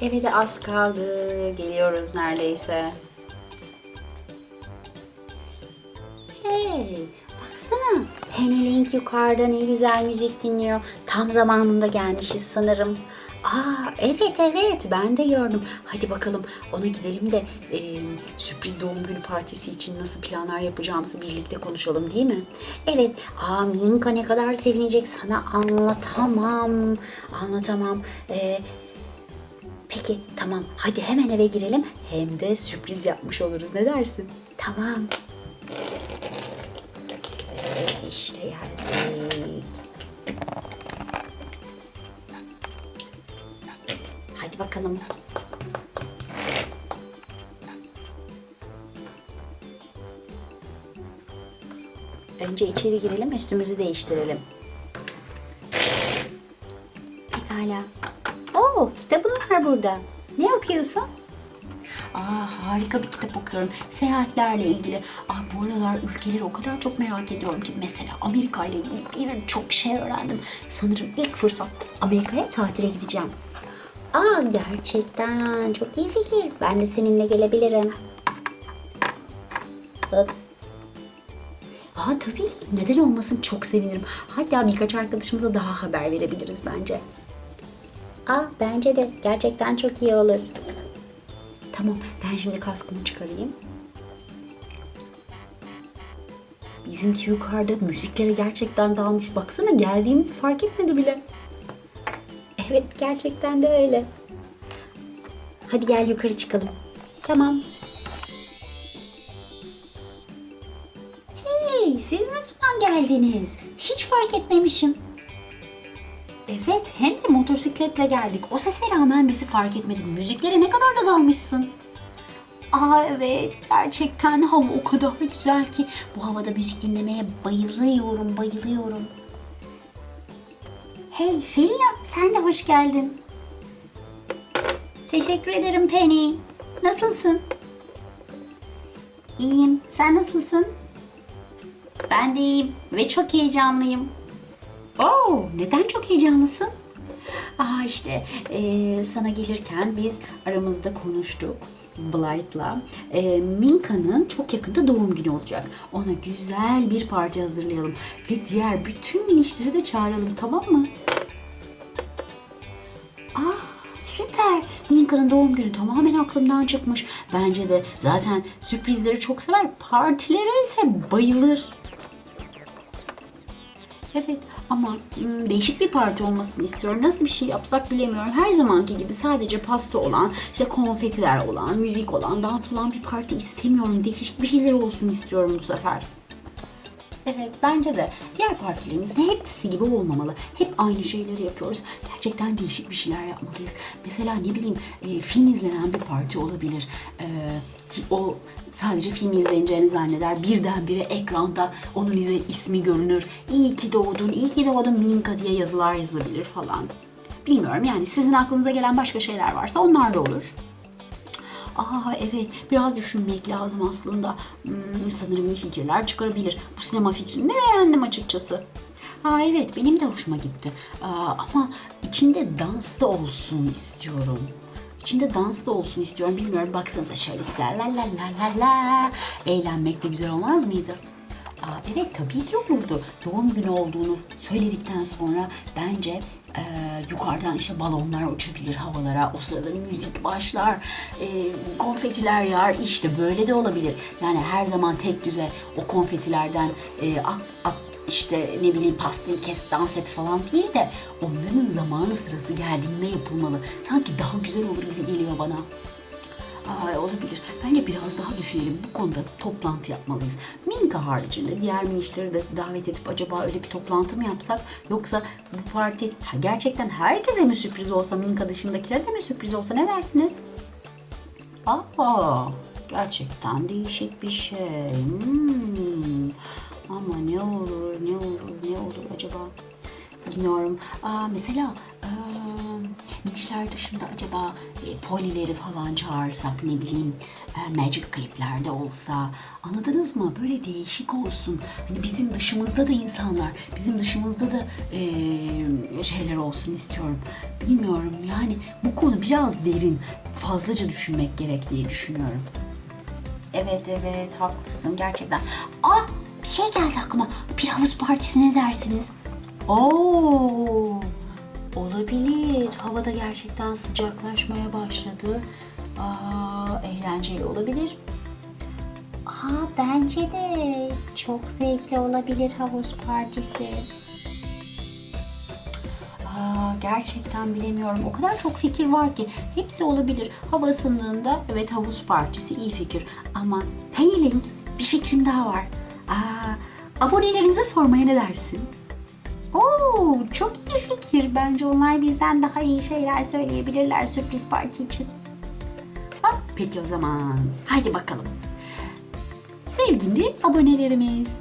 eve de az kaldı. Geliyoruz neredeyse. Hey, baksana. Penny yukarıda ne güzel müzik dinliyor. Tam zamanında gelmişiz sanırım. Aa evet evet ben de gördüm. Hadi bakalım ona gidelim de e, sürpriz doğum günü partisi için nasıl planlar yapacağımızı birlikte konuşalım değil mi? Evet. Aa Minka ne kadar sevinecek sana anlatamam. Anlatamam. E, peki tamam hadi hemen eve girelim. Hem de sürpriz yapmış oluruz ne dersin? Tamam. Evet işte geldik. Hadi bakalım. Önce içeri girelim, üstümüzü değiştirelim. Pekala. Oo, kitabın var burada. Ne okuyorsun? Aa, harika bir kitap okuyorum. Seyahatlerle ilgili. Aa, bu aralar ülkeleri o kadar çok merak ediyorum ki. Mesela Amerika ile ilgili birçok şey öğrendim. Sanırım ilk fırsatta Amerika'ya tatile gideceğim. Aa, gerçekten çok iyi fikir. Ben de seninle gelebilirim. Ups. Aa tabii neden olmasın çok sevinirim. Hatta birkaç arkadaşımıza daha haber verebiliriz bence. Aa bence de gerçekten çok iyi olur. Tamam ben şimdi kaskımı çıkarayım. Bizimki yukarıda müziklere gerçekten dalmış. Baksana geldiğimizi fark etmedi bile. Evet gerçekten de öyle. Hadi gel yukarı çıkalım. Tamam. Hey siz ne zaman geldiniz? Hiç fark etmemişim. Evet hem de motosikletle geldik. O sese rağmen bizi fark etmedin. Müziklere ne kadar da dalmışsın. Aa evet gerçekten hava o kadar güzel ki bu havada müzik dinlemeye bayılıyorum bayılıyorum. Hey Filla sen de hoş geldin. Teşekkür ederim Penny. Nasılsın? İyiyim. Sen nasılsın? Ben de iyiyim ve çok heyecanlıyım. Oo, neden çok heyecanlısın? Aa işte eee, sana gelirken biz aramızda konuştuk. Blight'la. Eee, Minka'nın çok yakında doğum günü olacak. Ona güzel bir parti hazırlayalım. Ve diğer bütün minişleri de çağıralım tamam mı? Aa süper. Minka'nın doğum günü tamamen aklımdan çıkmış. Bence de zaten sürprizleri çok sever. Partilere ise bayılır. Evet ama değişik bir parti olmasını istiyorum. Nasıl bir şey yapsak bilemiyorum. Her zamanki gibi sadece pasta olan, işte konfetiler olan, müzik olan, dans olan bir parti istemiyorum. Değişik bir şeyler olsun istiyorum bu sefer. Evet bence de diğer partilerimizin hepsi gibi olmamalı. Hep aynı şeyleri yapıyoruz. Gerçekten değişik bir şeyler yapmalıyız. Mesela ne bileyim e, film izlenen bir parti olabilir. E, o sadece film izleneceğini zanneder. Birdenbire ekranda onun ismi görünür. İyi ki doğdun, iyi ki doğdun Minka diye yazılar yazabilir falan. Bilmiyorum yani sizin aklınıza gelen başka şeyler varsa onlar da olur. Aa evet biraz düşünmek lazım aslında. Hmm, sanırım iyi fikirler çıkarabilir. Bu sinema fikrini de beğendim açıkçası. Aa evet benim de hoşuma gitti. Aa, ama içinde dans da olsun istiyorum. İçinde dans da olsun istiyorum. Bilmiyorum baksanıza şöyle güzel la la la la la. Eğlenmek de güzel olmaz mıydı? Aa, evet tabii ki olurdu. Doğum günü olduğunu söyledikten sonra bence e, yukarıdan işte balonlar uçabilir havalara. O sırada müzik başlar, e, konfetiler yağar. İşte böyle de olabilir. Yani her zaman tek düze o konfetilerden e, at, at işte ne bileyim pastayı kes dans et falan değil de onların zamanı sırası geldiğinde yapılmalı. Sanki daha güzel olur gibi geliyor bana. Aa, olabilir. Bence biraz daha düşünelim. Bu konuda toplantı yapmalıyız. Minka haricinde diğer minişleri de davet edip acaba öyle bir toplantı mı yapsak? Yoksa bu parti gerçekten herkese mi sürpriz olsa Minka dışındakilere de mi sürpriz olsa ne dersiniz? Aa, gerçekten değişik bir şey. Hmm. Ama ne olur, ne olur, ne olur acaba? Bilmiyorum. Aa, mesela minişler dışında acaba e, polileri falan çağırsak ne bileyim e, Magic Clip'lerde olsa anladınız mı? Böyle değişik olsun. Hani bizim dışımızda da insanlar, bizim dışımızda da e, şeyler olsun istiyorum. Bilmiyorum yani bu konu biraz derin. Fazlaca düşünmek gerek diye düşünüyorum. Evet evet haklısın gerçekten. Aa bir şey geldi aklıma. Bir havuz partisi ne dersiniz? Oo olabilir. Havada gerçekten sıcaklaşmaya başladı. Aa eğlenceli olabilir. Aa, bence de çok zevkli olabilir havuz partisi. Aa, gerçekten bilemiyorum. O kadar çok fikir var ki. Hepsi olabilir. Hava ısındığında evet havuz partisi iyi fikir. Ama hey Link bir fikrim daha var. Aa, abonelerimize sormaya ne dersin? Oo, çok iyi fikir. Bence onlar bizden daha iyi şeyler söyleyebilirler sürpriz parti için. Ha, peki o zaman. Haydi bakalım. Sevgili abonelerimiz.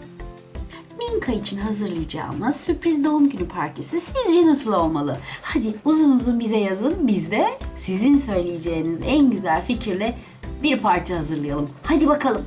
Minka için hazırlayacağımız sürpriz doğum günü partisi sizce nasıl olmalı? Hadi uzun uzun bize yazın. Biz de sizin söyleyeceğiniz en güzel fikirle bir parti hazırlayalım. Hadi bakalım.